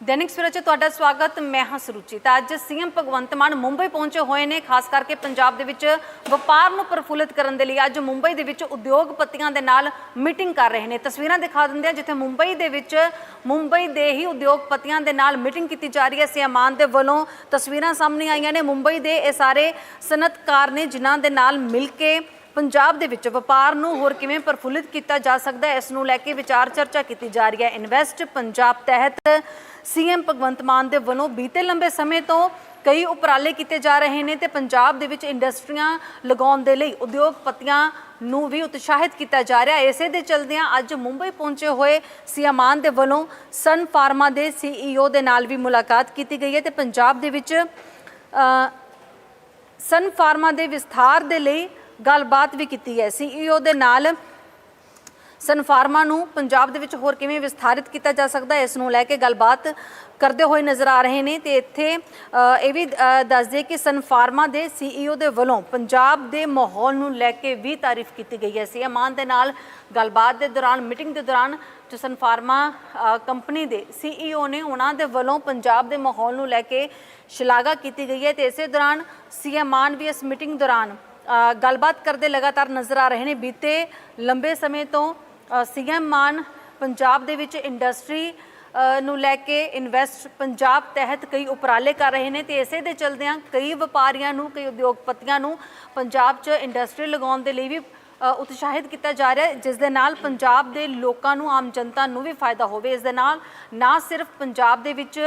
ਦੈਨਿਕ ਸਵੇਰਾ 'ਚ ਤੁਹਾਡਾ ਸਵਾਗਤ, ਮੈਂ ਹਾਂ ਸਰੂਚੀ। ਤਾਂ ਅੱਜ ਸੀਐਮ ਭਗਵੰਤ ਮਾਨ ਮੁੰਬਈ ਪਹੁੰਚੇ ਹੋਏ ਨੇ, ਖਾਸ ਕਰਕੇ ਪੰਜਾਬ ਦੇ ਵਿੱਚ ਵਪਾਰ ਨੂੰ ਪ੍ਰਫੁੱਲਿਤ ਕਰਨ ਦੇ ਲਈ। ਅੱਜ ਮੁੰਬਈ ਦੇ ਵਿੱਚ ਉਦਯੋਗਪਤੀਆਂ ਦੇ ਨਾਲ ਮੀਟਿੰਗ ਕਰ ਰਹੇ ਨੇ। ਤਸਵੀਰਾਂ ਦਿਖਾ ਦਿੰਦੇ ਆ ਜਿੱਥੇ ਮੁੰਬਈ ਦੇ ਵਿੱਚ, ਮੁੰਬਈ ਦੇ ਹੀ ਉਦਯੋਗਪਤੀਆਂ ਦੇ ਨਾਲ ਮੀਟਿੰਗ ਕੀਤੀ ਜਾ ਰਹੀ ਹੈ। ਸੀਐਮ ਮਾਨ ਦੇ ਵੱਲੋਂ ਤਸਵੀਰਾਂ ਸਾਹਮਣੇ ਆਈਆਂ ਨੇ। ਮੁੰਬਈ ਦੇ ਇਹ ਸਾਰੇ ਸਨਅਤਕਾਰ ਨੇ, ਜਿਨ੍ਹਾਂ ਦੇ ਨਾਲ ਮਿਲ ਕੇ ਪੰਜਾਬ ਦੇ ਵਿੱਚ ਵਪਾਰ ਨੂੰ ਹੋਰ ਕਿਵੇਂ ਪ੍ਰਫੁੱਲਿਤ ਕੀਤਾ ਜਾ ਸਕਦਾ ਹੈ ਇਸ ਨੂੰ ਲੈ ਕੇ ਵਿਚਾਰ ਚਰਚਾ ਕੀਤੀ ਜਾ ਰਹੀ ਹੈ। ਇਨਵੈਸਟ ਪੰਜਾਬ ਤਹਿਤ ਸੀਐਮ ਭਗਵੰਤ ਮਾਨ ਦੇ ਵੱਲੋਂ ਬੀਤੇ ਲੰਬੇ ਸਮੇਂ ਤੋਂ ਕਈ ਉਪਰਾਲੇ ਕੀਤੇ ਜਾ ਰਹੇ ਨੇ ਤੇ ਪੰਜਾਬ ਦੇ ਵਿੱਚ ਇੰਡਸਟਰੀਆਂ ਲਗਾਉਣ ਦੇ ਲਈ ਉਦਯੋਗਪਤੀਆਂ ਨੂੰ ਵੀ ਉਤਸ਼ਾਹਿਤ ਕੀਤਾ ਜਾ ਰਿਹਾ ਹੈ। ਇਸੇ ਦੇ ਚਲਦਿਆਂ ਅੱਜ ਮੁੰਬਈ ਪਹੁੰਚੇ ਹੋਏ ਸੀਐਮ ਮਾਨ ਦੇ ਵੱਲੋਂ ਸਨ ਫਾਰਮਾ ਦੇ ਸੀਈਓ ਦੇ ਨਾਲ ਵੀ ਮੁਲਾਕਾਤ ਕੀਤੀ ਗਈ ਹੈ ਤੇ ਪੰਜਾਬ ਦੇ ਵਿੱਚ ਅ, ਸਨ ਫਾਰਮਾ ਦੇ ਵਿਸਥਾਰ ਦੇ ਲਈ ਗੱਲਬਾਤ ਵੀ ਕੀਤੀ ਹੈ ਸੀਈਓ ਦੇ ਨਾਲ ਸਨਫਾਰਮਾ ਨੂੰ ਪੰਜਾਬ ਦੇ ਵਿੱਚ ਹੋਰ ਕਿਵੇਂ ਵਿਸਥਾਰਿਤ ਕੀਤਾ ਜਾ ਸਕਦਾ ਹੈ ਇਸ ਨੂੰ ਲੈ ਕੇ ਗੱਲਬਾਤ ਕਰਦੇ ਹੋਏ ਨਜ਼ਰ ਆ ਰਹੇ ਨੇ। ਤੇ ਇੱਥੇ ਇਹ ਵੀ ਅ, ਦੱਸ ਦਈਏ ਕਿ ਸਨ ਫਾਰਮਾ ਦੇ ਸੀਈਓ ਦੇ ਵੱਲੋਂ ਪੰਜਾਬ ਦੇ ਮਾਹੌਲ ਨੂੰ ਲੈ ਕੇ ਵੀ ਤਾਰੀਫ ਕੀਤੀ ਗਈ ਹੈ। ਸੀਐਮ ਮਾਨ ਦੇ ਨਾਲ ਗੱਲਬਾਤ ਦੇ ਦੌਰਾਨ ਮੀਟਿੰਗ ਦੇ ਦੌਰਾਨ ਜੋ ਸਨਫਾਰਮਾ ਅ, ਕੰਪਨੀ ਦੇ ਸੀਈਓ ਨੇ ਉਹਨਾਂ ਦੇ ਵੱਲੋਂ ਪੰਜਾਬ ਦੇ ਮਾਹੌਲ ਨੂੰ ਲੈ ਕੇ ਸ਼ਲਾਘਾ ਕੀਤੀ ਗਈ ਹੈ। ਤੇ ਇਸੇ ਦੌਰਾਨ ਸੀਐਮ ਮਾਨ ਵੀ ਇਸ ਮੀਟਿੰਗ ਦੌਰਾਨ ਗੱਲਬਾਤ ਕਰਦੇ ਲਗਾਤਾਰ ਨਜ਼ਰ ਆ ਰਹੇ ਨੇ। ਬੀਤੇ ਲੰਬੇ ਸਮੇਂ ਤੋਂ ਸੀਐਮ ਮਾਨ ਪੰਜਾਬ ਦੇ ਵਿੱਚ ਇੰਡਸਟਰੀ ਨੂੰ ਲੈ ਕੇ ਇਨਵੈਸਟ ਪੰਜਾਬ ਤਹਿਤ ਕਈ ਉਪਰਾਲੇ ਕਰ ਰਹੇ ਨੇ ਤੇ ਇਸੇ ਦੇ ਚਲਦਿਆਂ ਕਈ ਵਪਾਰੀਆਂ ਨੂੰ, ਕਈ ਉਦਯੋਗਪਤੀਆਂ ਨੂੰ ਪੰਜਾਬ 'ਚ ਇੰਡਸਟਰੀ ਲਗਾਉਣ ਦੇ ਲਈ ਵੀ ਉਤਸ਼ਾਹਿਤ ਕੀਤਾ ਜਾ ਰਿਹਾ ਹੈ, ਜਿਸ ਦੇ ਨਾਲ ਪੰਜਾਬ ਦੇ ਲੋਕਾਂ ਨੂੰ, ਆਮ ਜਨਤਾ ਨੂੰ ਵੀ ਫਾਇਦਾ ਹੋਵੇ। ਇਸ ਦੇ ਨਾਲ ਨਾ ਸਿਰਫ ਪੰਜਾਬ ਦੇ ਵਿੱਚ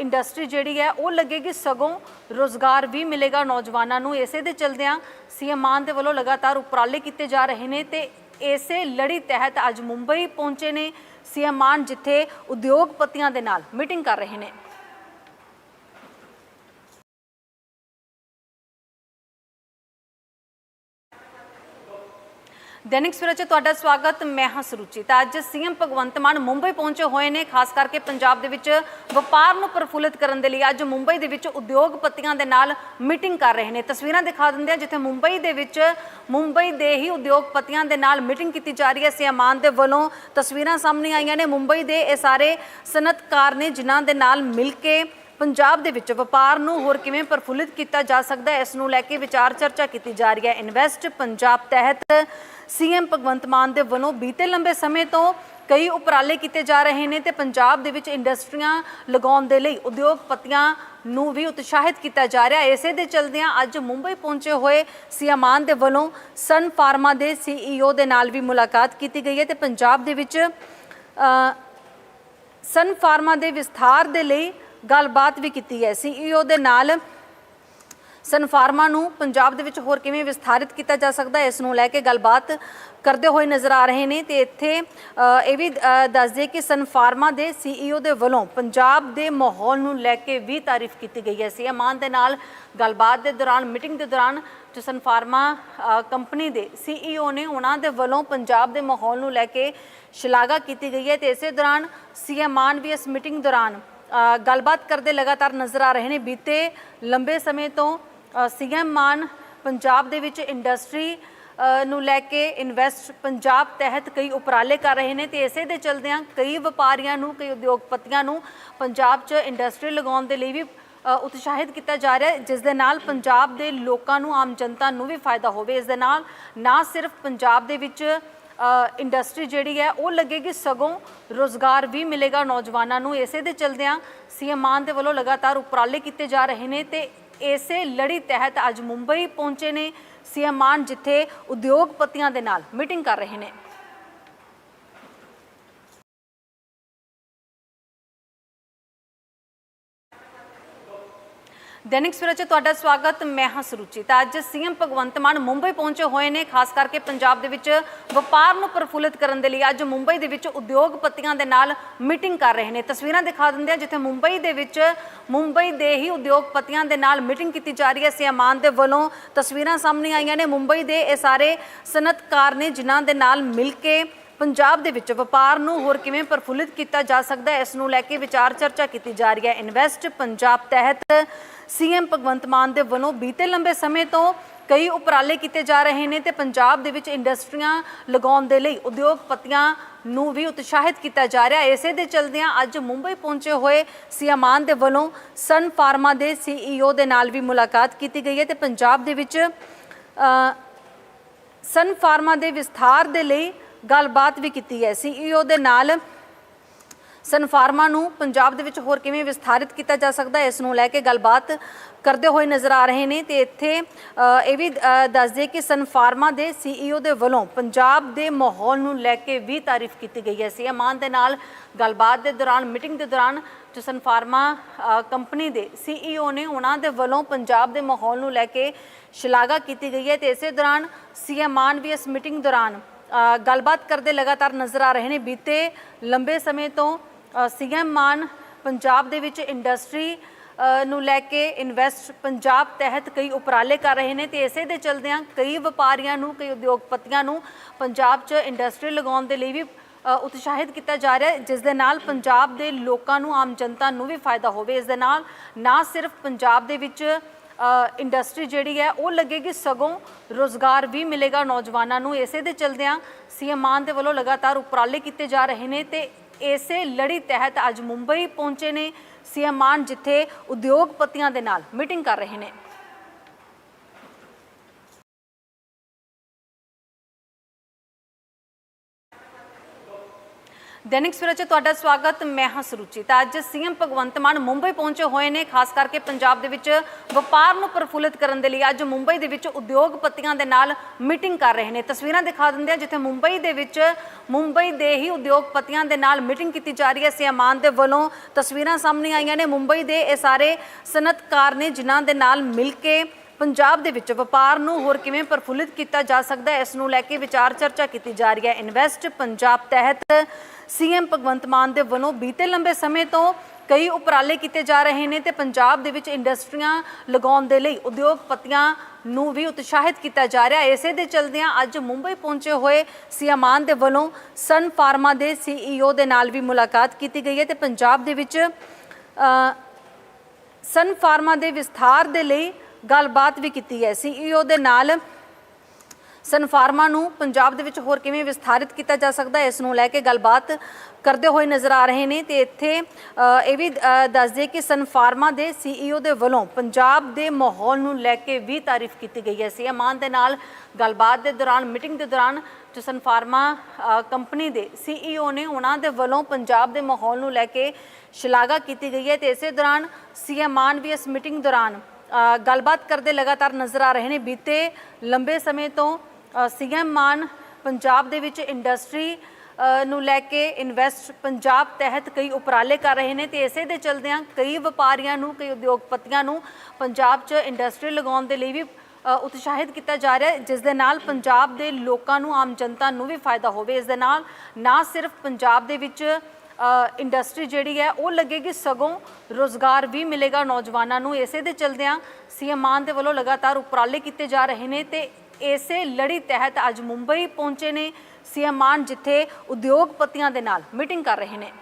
ਇੰਡਸਟਰੀ ਜਿਹੜੀ ਹੈ, ਉਹ ਲੱਗੇਗੀ ਸਗੋਂ ਰੋਜ਼ਗਾਰ ਵੀ ਮਿਲੇਗਾ ਨੌਜਵਾਨਾਂ ਨੂੰ। ਇਸੇ ਦੇ ਚਲਦਿਆਂ ਸੀਐਮ ਮਾਨ ਦੇ ਵੱਲੋਂ ਲਗਾਤਾਰ ਉਪਰਾਲੇ ਕੀਤੇ ਜਾ ਰਹੇ ਨੇ ਤੇ ਇਸੇ ਲੜੀ ਤਹਿਤ ਅੱਜ ਮੁੰਬਈ ਪਹੁੰਚੇ ਨੇ ਸੀਐਮ ਮਾਨ, ਜਿੱਥੇ ਉਦਯੋਗਪਤੀਆਂ ਦੇ ਨਾਲ ਮੀਟਿੰਗ ਕਰ ਰਹੇ ਨੇ। ਦੈਨਿਕ ਸਵੇਰਾ 'ਚ ਤੁਹਾਡਾ ਸਵਾਗਤ, ਮੈਂ ਹਾਂ ਸਰੂਚੀ। ਤਾਂ ਅੱਜ ਸੀਐਮ ਭਗਵੰਤ ਮਾਨ ਮੁੰਬਈ ਪਹੁੰਚੇ ਹੋਏ ਨੇ, ਖਾਸ ਕਰਕੇ ਪੰਜਾਬ ਦੇ ਵਿੱਚ ਵਪਾਰ ਨੂੰ ਪ੍ਰਫੁੱਲਿਤ ਕਰਨ ਦੇ ਲਈ। ਅੱਜ ਮੁੰਬਈ ਦੇ ਵਿੱਚ ਉਦਯੋਗਪਤੀਆਂ ਦੇ ਨਾਲ ਮੀਟਿੰਗ ਕਰ ਰਹੇ ਨੇ। ਤਸਵੀਰਾਂ ਦਿਖਾ ਦਿੰਦੇ ਆ ਜਿੱਥੇ ਮੁੰਬਈ ਦੇ ਵਿੱਚ, ਮੁੰਬਈ ਦੇ ਹੀ ਉਦਯੋਗਪਤੀਆਂ ਦੇ ਨਾਲ ਮੀਟਿੰਗ ਕੀਤੀ ਜਾ ਰਹੀ ਹੈ। ਸੀਐਮ ਮਾਨ ਦੇ ਵੱਲੋਂ ਤਸਵੀਰਾਂ ਸਾਹਮਣੇ ਆਈਆਂ ਨੇ। ਮੁੰਬਈ ਦੇ ਇਹ ਸਾਰੇ ਸਨਅਤਕਾਰ ਨੇ, ਜਿਨ੍ਹਾਂ ਦੇ ਨਾਲ ਮਿਲ ਕੇ ਪੰਜਾਬ ਦੇ ਵਿੱਚ ਵਪਾਰ ਨੂੰ ਹੋਰ ਕਿਵੇਂ ਪ੍ਰਫੁੱਲਿਤ ਕੀਤਾ ਜਾ ਸਕਦਾ ਹੈ ਇਸ ਨੂੰ ਲੈ ਕੇ ਵਿਚਾਰ ਚਰਚਾ ਕੀਤੀ ਜਾ ਰਹੀ ਹੈ। ਇਨਵੈਸਟ ਪੰਜਾਬ ਤਹਿਤ ਸੀਐਮ ਭਗਵੰਤ ਮਾਨ ਦੇ ਵੱਲੋਂ ਬੀਤੇ ਲੰਬੇ ਸਮੇਂ ਤੋਂ ਕਈ ਉਪਰਾਲੇ ਕੀਤੇ ਜਾ ਰਹੇ ਨੇ ਤੇ ਪੰਜਾਬ ਦੇ ਵਿੱਚ ਇੰਡਸਟਰੀਆਂ ਲਗਾਉਣ ਦੇ ਲਈ ਉਦਯੋਗਪਤੀਆਂ ਨੂੰ ਵੀ ਉਤਸ਼ਾਹਿਤ ਕੀਤਾ ਜਾ ਰਿਹਾ ਹੈ। ਇਸੇ ਦੇ ਚਲਦਿਆਂ ਅੱਜ ਮੁੰਬਈ ਪਹੁੰਚੇ ਹੋਏ ਸੀਐਮ ਮਾਨ ਦੇ ਵੱਲੋਂ ਸਨ ਫਾਰਮਾ ਦੇ ਸੀਈਓ ਦੇ ਨਾਲ ਵੀ ਮੁਲਾਕਾਤ ਕੀਤੀ ਗਈ ਹੈ ਤੇ ਪੰਜਾਬ ਦੇ ਵਿੱਚ ਅ, ਸਨ ਫਾਰਮਾ ਦੇ ਵਿਸਥਾਰ ਦੇ ਲਈ ਗੱਲਬਾਤ ਵੀ ਕੀਤੀ ਹੈ ਸੀਈਓ ਦੇ ਨਾਲ ਸਨਫਾਰਮਾ ਨੂੰ ਪੰਜਾਬ ਦੇ ਵਿੱਚ ਹੋਰ ਕਿਵੇਂ ਵਿਸਥਾਰਿਤ ਕੀਤਾ ਜਾ ਸਕਦਾ ਹੈ ਇਸ ਨੂੰ ਲੈ ਕੇ ਗੱਲਬਾਤ ਕਰਦੇ ਹੋਏ ਨਜ਼ਰ ਆ ਰਹੇ ਨੇ। ਤੇ ਇੱਥੇ ਇਹ ਵੀ ਅ, ਦੱਸ ਦਈਏ ਕਿ ਸਨ ਫਾਰਮਾ ਦੇ ਸੀਈਓ ਦੇ ਵੱਲੋਂ ਪੰਜਾਬ ਦੇ ਮਾਹੌਲ ਨੂੰ ਲੈ ਕੇ ਵੀ ਤਾਰੀਫ ਕੀਤੀ ਗਈ ਹੈ। ਸੀਐਮ ਮਾਨ ਦੇ ਨਾਲ ਗੱਲਬਾਤ ਦੇ ਦੌਰਾਨ ਮੀਟਿੰਗ ਦੇ ਦੌਰਾਨ ਜੋ ਸਨਫਾਰਮਾ ਅ, ਕੰਪਨੀ ਦੇ ਸੀਈਓ ਨੇ ਉਹਨਾਂ ਦੇ ਵੱਲੋਂ ਪੰਜਾਬ ਦੇ ਮਾਹੌਲ ਨੂੰ ਲੈ ਕੇ ਸ਼ਲਾਘਾ ਕੀਤੀ ਗਈ ਹੈ। ਤੇ ਇਸੇ ਦੌਰਾਨ ਸੀਐਮ ਮਾਨ ਵੀ ਇਸ ਮੀਟਿੰਗ ਦੌਰਾਨ ਗੱਲਬਾਤ ਕਰਦੇ ਲਗਾਤਾਰ ਨਜ਼ਰ ਆ ਰਹੇ ਨੇ। ਬੀਤੇ ਲੰਬੇ ਸਮੇਂ ਤੋਂ ਸੀਐਮ ਮਾਨ ਪੰਜਾਬ ਦੇ ਵਿੱਚ ਇੰਡਸਟਰੀ ਨੂੰ ਲੈ ਕੇ ਇਨਵੈਸਟ ਪੰਜਾਬ ਤਹਿਤ ਕਈ ਉਪਰਾਲੇ ਕਰ ਰਹੇ ਨੇ ਤੇ ਇਸੇ ਦੇ ਚਲਦਿਆਂ ਕਈ ਵਪਾਰੀਆਂ ਨੂੰ, ਕਈ ਉਦਯੋਗਪਤੀਆਂ ਨੂੰ ਪੰਜਾਬ 'ਚ ਇੰਡਸਟਰੀ ਲਗਾਉਣ ਦੇ ਲਈ ਵੀ ਉਤਸ਼ਾਹਿਤ ਕੀਤਾ ਜਾ ਰਿਹਾ ਹੈ, ਜਿਸ ਦੇ ਨਾਲ ਪੰਜਾਬ ਦੇ ਲੋਕਾਂ ਨੂੰ, ਆਮ ਜਨਤਾ ਨੂੰ ਵੀ ਫਾਇਦਾ ਹੋਵੇ। ਇਸ ਦੇ ਨਾਲ ਨਾ ਸਿਰਫ ਪੰਜਾਬ ਦੇ ਵਿੱਚ ਇੰਡਸਟਰੀ ਜਿਹੜੀ ਹੈ, ਉਹ ਲੱਗੇਗੀ ਸਗੋਂ ਰੋਜ਼ਗਾਰ ਵੀ ਮਿਲੇਗਾ ਨੌਜਵਾਨਾਂ ਨੂੰ। ਇਸੇ ਦੇ ਚਲਦਿਆਂ ਸੀਐਮ ਮਾਨ ਦੇ ਵੱਲੋਂ ਲਗਾਤਾਰ ਉਪਰਾਲੇ ਕੀਤੇ ਜਾ ਰਹੇ ਨੇ ਤੇ ਇਸੇ ਲੜੀ ਤਹਿਤ ਅੱਜ ਮੁੰਬਈ ਪਹੁੰਚੇ ਨੇ ਸੀਐਮ ਮਾਨ, ਜਿੱਥੇ ਉਦਯੋਗਪਤੀਆਂ ਦੇ ਨਾਲ ਮੀਟਿੰਗ ਕਰ ਰਹੇ ਨੇ। ਦੈਨਿਕ ਸਵੇਰਾ 'ਚ ਤੁਹਾਡਾ ਸਵਾਗਤ, ਮੈਂ ਹਾਂ ਸਰੂਚੀ। ਤਾਂ ਅੱਜ ਸੀਐਮ ਭਗਵੰਤ ਮਾਨ ਮੁੰਬਈ ਪਹੁੰਚੇ ਹੋਏ ਨੇ, ਖਾਸ ਕਰਕੇ ਪੰਜਾਬ ਦੇ ਵਿੱਚ ਵਪਾਰ ਨੂੰ ਪ੍ਰਫੁੱਲਿਤ ਕਰਨ ਦੇ ਲਈ। ਅੱਜ ਮੁੰਬਈ ਦੇ ਵਿੱਚ ਉਦਯੋਗਪਤੀਆਂ ਦੇ ਨਾਲ ਮੀਟਿੰਗ ਕਰ ਰਹੇ ਨੇ। ਤਸਵੀਰਾਂ ਦਿਖਾ ਦਿੰਦੇ ਆ ਜਿੱਥੇ ਮੁੰਬਈ ਦੇ ਵਿੱਚ ਮੁੰਬਈ ਦੇ ਹੀ ਉਦਯੋਗਪਤੀਆਂ ਦੇ ਨਾਲ ਮੀਟਿੰਗ ਕੀਤੀ ਜਾ ਰਹੀ ਹੈ। ਸੀਐਮ ਮਾਨ ਦੇ ਵੱਲੋਂ ਤਸਵੀਰਾਂ ਸਾਹਮਣੇ ਆਈਆਂ ਨੇ। ਮੁੰਬਈ ਦੇ ਇਹ ਸਾਰੇ ਸਨਅਤਕਾਰ ਨੇ, ਜਿਨ੍ਹਾਂ ਦੇ ਨਾਲ ਮਿਲ ਕੇ ਪੰਜਾਬ ਦੇ ਵਿੱਚ ਵਪਾਰ ਨੂੰ ਹੋਰ ਕਿਵੇਂ ਪ੍ਰਫੁੱਲਿਤ ਕੀਤਾ ਜਾ ਸਕਦਾ ਹੈ ਇਸ ਨੂੰ ਲੈ ਕੇ ਵਿਚਾਰ ਚਰਚਾ ਕੀਤੀ ਜਾ ਰਹੀ ਹੈ। ਇਨਵੈਸਟ ਪੰਜਾਬ ਤਹਿਤ ਸੀਐਮ ਭਗਵੰਤ ਮਾਨ ਦੇ ਵੱਲੋਂ ਬੀਤੇ ਲੰਬੇ ਸਮੇਂ ਤੋਂ ਕਈ ਉਪਰਾਲੇ ਕੀਤੇ ਜਾ ਰਹੇ ਨੇ ਤੇ ਪੰਜਾਬ ਦੇ ਵਿੱਚ ਇੰਡਸਟਰੀਆਂ ਲਗਾਉਣ ਦੇ ਲਈ ਉਦਯੋਗਪਤੀਆਂ ਨੂੰ ਵੀ ਉਤਸ਼ਾਹਿਤ ਕੀਤਾ ਜਾ ਰਿਹਾ ਹੈ। ਇਸੇ ਦੇ ਚਲਦਿਆਂ ਅੱਜ ਮੁੰਬਈ ਪਹੁੰਚੇ ਹੋਏ ਸੀਐਮ ਮਾਨ ਦੇ ਵੱਲੋਂ ਸਨ ਫਾਰਮਾ ਦੇ ਸੀਈਓ ਦੇ ਨਾਲ ਵੀ ਮੁਲਾਕਾਤ ਕੀਤੀ ਗਈ ਹੈ ਤੇ ਪੰਜਾਬ ਦੇ ਵਿੱਚ ਅ, ਸਨ ਫਾਰਮਾ ਦੇ ਵਿਸਥਾਰ ਦੇ ਲਈ ਗੱਲਬਾਤ ਵੀ ਕੀਤੀ ਹੈ ਸੀਈਓ ਦੇ ਨਾਲ ਸਨਫਾਰਮਾ ਨੂੰ ਪੰਜਾਬ ਦੇ ਵਿੱਚ ਹੋਰ ਕਿਵੇਂ ਵਿਸਥਾਰਿਤ ਕੀਤਾ ਜਾ ਸਕਦਾ ਹੈ ਇਸ ਨੂੰ ਲੈ ਕੇ ਗੱਲਬਾਤ ਕਰਦੇ ਹੋਏ ਨਜ਼ਰ ਆ ਰਹੇ ਨੇ। ਤੇ ਇੱਥੇ ਇਹ ਵੀ ਅ, ਦੱਸ ਦਈਏ ਕਿ ਸਨ ਫਾਰਮਾ ਦੇ ਸੀਈਓ ਦੇ ਵੱਲੋਂ ਪੰਜਾਬ ਦੇ ਮਾਹੌਲ ਨੂੰ ਲੈ ਕੇ ਵੀ ਤਾਰੀਫ ਕੀਤੀ ਗਈ ਹੈ। ਸੀਐਮ ਮਾਨ ਦੇ ਨਾਲ ਗੱਲਬਾਤ ਦੇ ਦੌਰਾਨ ਮੀਟਿੰਗ ਦੇ ਦੌਰਾਨ ਜੋ ਸਨਫਾਰਮਾ ਅ, ਕੰਪਨੀ ਦੇ ਸੀਈਓ ਨੇ ਉਹਨਾਂ ਦੇ ਵੱਲੋਂ ਪੰਜਾਬ ਦੇ ਮਾਹੌਲ ਨੂੰ ਲੈ ਕੇ ਸ਼ਲਾਘਾ ਕੀਤੀ ਗਈ ਹੈ। ਤੇ ਇਸੇ ਦੌਰਾਨ ਸੀਐਮ ਮਾਨ ਵੀ ਇਸ ਮੀਟਿੰਗ ਦੌਰਾਨ ਗੱਲਬਾਤ ਕਰਦੇ ਲਗਾਤਾਰ ਨਜ਼ਰ ਆ ਰਹੇ ਨੇ। ਬੀਤੇ ਲੰਬੇ ਸਮੇਂ ਤੋਂ ਸੀਐਮ ਮਾਨ ਪੰਜਾਬ ਦੇ ਵਿੱਚ ਇੰਡਸਟਰੀ ਨੂੰ ਲੈ ਕੇ ਇਨਵੈਸਟ ਪੰਜਾਬ ਤਹਿਤ ਕਈ ਉਪਰਾਲੇ ਕਰ ਰਹੇ ਨੇ ਤੇ ਇਸੇ ਦੇ ਚਲਦਿਆਂ ਕਈ ਵਪਾਰੀਆਂ ਨੂੰ, ਕਈ ਉਦਯੋਗਪਤੀਆਂ ਨੂੰ ਪੰਜਾਬ 'ਚ ਇੰਡਸਟਰੀ ਲਗਾਉਣ ਦੇ ਲਈ ਵੀ ਉਤਸ਼ਾਹਿਤ ਕੀਤਾ ਜਾ ਰਿਹਾ ਹੈ, ਜਿਸ ਦੇ ਨਾਲ ਪੰਜਾਬ ਦੇ ਲੋਕਾਂ ਨੂੰ, ਆਮ ਜਨਤਾ ਨੂੰ ਵੀ ਫਾਇਦਾ ਹੋਵੇ। ਇਸ ਦੇ ਨਾਲ ਨਾ ਸਿਰਫ ਪੰਜਾਬ ਦੇ ਵਿੱਚ ਇੰਡਸਟਰੀ ਜਿਹੜੀ ਹੈ, ਉਹ ਲੱਗੇਗੀ ਸਗੋਂ ਰੋਜ਼ਗਾਰ ਵੀ ਮਿਲੇਗਾ ਨੌਜਵਾਨਾਂ ਨੂੰ। ਇਸੇ ਦੇ ਚਲਦਿਆਂ ਸੀਐਮ ਮਾਨ ਦੇ ਵੱਲੋਂ ਲਗਾਤਾਰ ਉਪਰਾਲੇ ਕੀਤੇ ਜਾ ਰਹੇ ਨੇ ਤੇ ਇਸੇ ਲੜੀ ਤਹਿਤ ਅੱਜ ਮੁੰਬਈ ਪਹੁੰਚੇ ਨੇ ਸੀਐਮ ਮਾਨ, ਜਿੱਥੇ ਉਦਯੋਗਪਤੀਆਂ ਦੇ ਨਾਲ ਮੀਟਿੰਗ ਕਰ ਰਹੇ ਨੇ। ਦੈਨਿਕ ਸਵੇਰਾ 'ਚ ਤੁਹਾਡਾ ਸਵਾਗਤ, ਮੈਂ ਹਾਂ ਸਰੂਚੀ। ਤਾਂ ਅੱਜ ਸੀਐਮ ਭਗਵੰਤ ਮਾਨ ਮੁੰਬਈ ਪਹੁੰਚੇ ਹੋਏ ਨੇ, ਖਾਸ ਕਰਕੇ ਪੰਜਾਬ ਦੇ ਵਿੱਚ ਵਪਾਰ ਨੂੰ ਪ੍ਰਫੁੱਲਿਤ ਕਰਨ ਦੇ ਲਈ। ਅੱਜ ਮੁੰਬਈ ਦੇ ਵਿੱਚ ਉਦਯੋਗਪਤੀਆਂ ਦੇ ਨਾਲ ਮੀਟਿੰਗ ਕਰ ਰਹੇ ਨੇ। ਤਸਵੀਰਾਂ ਦਿਖਾ ਦਿੰਦੇ ਆ ਜਿੱਥੇ ਮੁੰਬਈ ਦੇ ਵਿੱਚ, ਮੁੰਬਈ ਦੇ ਹੀ ਉਦਯੋਗਪਤੀਆਂ ਦੇ ਨਾਲ ਮੀਟਿੰਗ ਕੀਤੀ ਜਾ ਰਹੀ ਹੈ। ਸੀਐਮ ਮਾਨ ਦੇ ਵੱਲੋਂ ਤਸਵੀਰਾਂ ਸਾਹਮਣੇ ਆਈਆਂ ਨੇ। ਮੁੰਬਈ ਦੇ ਇਹ ਸਾਰੇ ਸਨਅਤਕਾਰ ਨੇ, ਜਿਨ੍ਹਾਂ ਦੇ ਨਾਲ ਮਿਲ ਕੇ ਪੰਜਾਬ ਦੇ ਵਿੱਚ ਵਪਾਰ ਨੂੰ ਹੋਰ ਕਿਵੇਂ ਪ੍ਰਫੁੱਲਿਤ ਕੀਤਾ ਜਾ ਸਕਦਾ ਹੈ ਇਸ ਨੂੰ ਲੈ ਕੇ ਵਿਚਾਰ ਚਰਚਾ ਕੀਤੀ ਜਾ ਰਹੀ ਹੈ। ਇਨਵੈਸਟ ਪੰਜਾਬ ਤਹਿਤ ਸੀਐਮ ਭਗਵੰਤ ਮਾਨ ਦੇ ਵੱਲੋਂ ਬੀਤੇ ਲੰਬੇ ਸਮੇਂ ਤੋਂ ਕਈ ਉਪਰਾਲੇ ਕੀਤੇ ਜਾ ਰਹੇ ਨੇ ਤੇ ਪੰਜਾਬ ਦੇ ਵਿੱਚ ਇੰਡਸਟਰੀਆਂ ਲਗਾਉਣ ਦੇ ਲਈ ਉਦਯੋਗਪਤੀਆਂ ਨੂੰ ਵੀ ਉਤਸ਼ਾਹਿਤ ਕੀਤਾ ਜਾ ਰਿਹਾ ਹੈ। ਇਸੇ ਦੇ ਚਲਦਿਆਂ ਅੱਜ ਮੁੰਬਈ ਪਹੁੰਚੇ ਹੋਏ ਸੀਐਮ ਮਾਨ ਦੇ ਵੱਲੋਂ ਸਨ ਫਾਰਮਾ ਦੇ ਸੀਈਓ ਦੇ ਨਾਲ ਵੀ ਮੁਲਾਕਾਤ ਕੀਤੀ ਗਈ ਹੈ ਤੇ ਪੰਜਾਬ ਦੇ ਵਿੱਚ ਅ, ਸਨ ਫਾਰਮਾ ਦੇ ਵਿਸਥਾਰ ਦੇ ਲਈ ਗੱਲਬਾਤ ਵੀ ਕੀਤੀ ਹੈ ਸੀਈਓ ਦੇ ਨਾਲ ਸਨਫਾਰਮਾ ਨੂੰ ਪੰਜਾਬ ਦੇ ਵਿੱਚ ਹੋਰ ਕਿਵੇਂ ਵਿਸਥਾਰਿਤ ਕੀਤਾ ਜਾ ਸਕਦਾ ਹੈ ਇਸ ਨੂੰ ਲੈ ਕੇ ਗੱਲਬਾਤ ਕਰਦੇ ਹੋਏ ਨਜ਼ਰ ਆ ਰਹੇ ਨੇ। ਤੇ ਇੱਥੇ ਇਹ ਵੀ ਅ, ਦੱਸ ਦਈਏ ਕਿ ਸਨ ਫਾਰਮਾ ਦੇ ਸੀਈਓ ਦੇ ਵੱਲੋਂ ਪੰਜਾਬ ਦੇ ਮਾਹੌਲ ਨੂੰ ਲੈ ਕੇ ਵੀ ਤਾਰੀਫ ਕੀਤੀ ਗਈ ਹੈ। ਸੀਐਮ ਮਾਨ ਦੇ ਨਾਲ ਗੱਲਬਾਤ ਦੇ ਦੌਰਾਨ ਮੀਟਿੰਗ ਦੇ ਦੌਰਾਨ ਜੋ ਸਨਫਾਰਮਾ ਅ, ਕੰਪਨੀ ਦੇ ਸੀਈਓ ਨੇ ਉਹਨਾਂ ਦੇ ਵੱਲੋਂ ਪੰਜਾਬ ਦੇ ਮਾਹੌਲ ਨੂੰ ਲੈ ਕੇ ਸ਼ਲਾਘਾ ਕੀਤੀ ਗਈ ਹੈ। ਤੇ ਇਸੇ ਦੌਰਾਨ ਸੀਐਮ ਮਾਨ ਵੀ ਇਸ ਮੀਟਿੰਗ ਦੌਰਾਨ ਗੱਲਬਾਤ ਕਰਦੇ ਲਗਾਤਾਰ ਨਜ਼ਰ ਆ ਰਹੇ ਨੇ। ਬੀਤੇ ਲੰਬੇ ਸਮੇਂ ਤੋਂ ਸੀਐਮ ਮਾਨ ਪੰਜਾਬ ਦੇ ਵਿੱਚ ਇੰਡਸਟਰੀ ਨੂੰ ਲੈ ਕੇ ਇਨਵੈਸਟ ਪੰਜਾਬ ਤਹਿਤ ਕਈ ਉਪਰਾਲੇ ਕਰ ਰਹੇ ਨੇ ਤੇ ਇਸੇ ਦੇ ਚਲਦਿਆਂ ਕਈ ਵਪਾਰੀਆਂ ਨੂੰ, ਕਈ ਉਦਯੋਗਪਤੀਆਂ ਨੂੰ ਪੰਜਾਬ 'ਚ ਇੰਡਸਟਰੀ ਲਗਾਉਣ ਦੇ ਲਈ ਵੀ ਉਤਸ਼ਾਹਿਤ ਕੀਤਾ ਜਾ ਰਿਹਾ ਹੈ, ਜਿਸ ਦੇ ਨਾਲ ਪੰਜਾਬ ਦੇ ਲੋਕਾਂ ਨੂੰ, ਆਮ ਜਨਤਾ ਨੂੰ ਵੀ ਫਾਇਦਾ ਹੋਵੇ। ਇਸ ਦੇ ਨਾਲ ਨਾ ਸਿਰਫ ਪੰਜਾਬ ਦੇ ਵਿੱਚ ਇੰਡਸਟਰੀ ਜਿਹੜੀ ਹੈ, ਉਹ ਲੱਗੇਗੀ ਸਗੋਂ ਰੋਜ਼ਗਾਰ ਵੀ ਮਿਲੇਗਾ ਨੌਜਵਾਨਾਂ ਨੂੰ। ਇਸੇ ਦੇ ਚਲਦਿਆਂ ਸੀਐਮ ਮਾਨ ਦੇ ਵੱਲੋਂ ਲਗਾਤਾਰ ਉਪਰਾਲੇ ਕੀਤੇ ਜਾ ਰਹੇ ਨੇ ਤੇ ਇਸੇ ਲੜੀ ਤਹਿਤ ਅੱਜ ਮੁੰਬਈ ਪਹੁੰਚੇ ਨੇ ਸੀਐਮ ਮਾਨ, ਜਿੱਥੇ ਉਦਯੋਗਪਤੀਆਂ ਦੇ ਨਾਲ ਮੀਟਿੰਗ ਕਰ ਰਹੇ ਨੇ।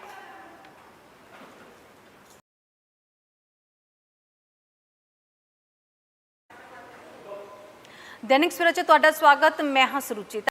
ਦੈਨਿਕ ਸਵੇਰਾ 'ਚ ਤੁਹਾਡਾ ਸਵਾਗਤ, ਮੈਂ ਹਾਂ ਸਰੂਚੀ।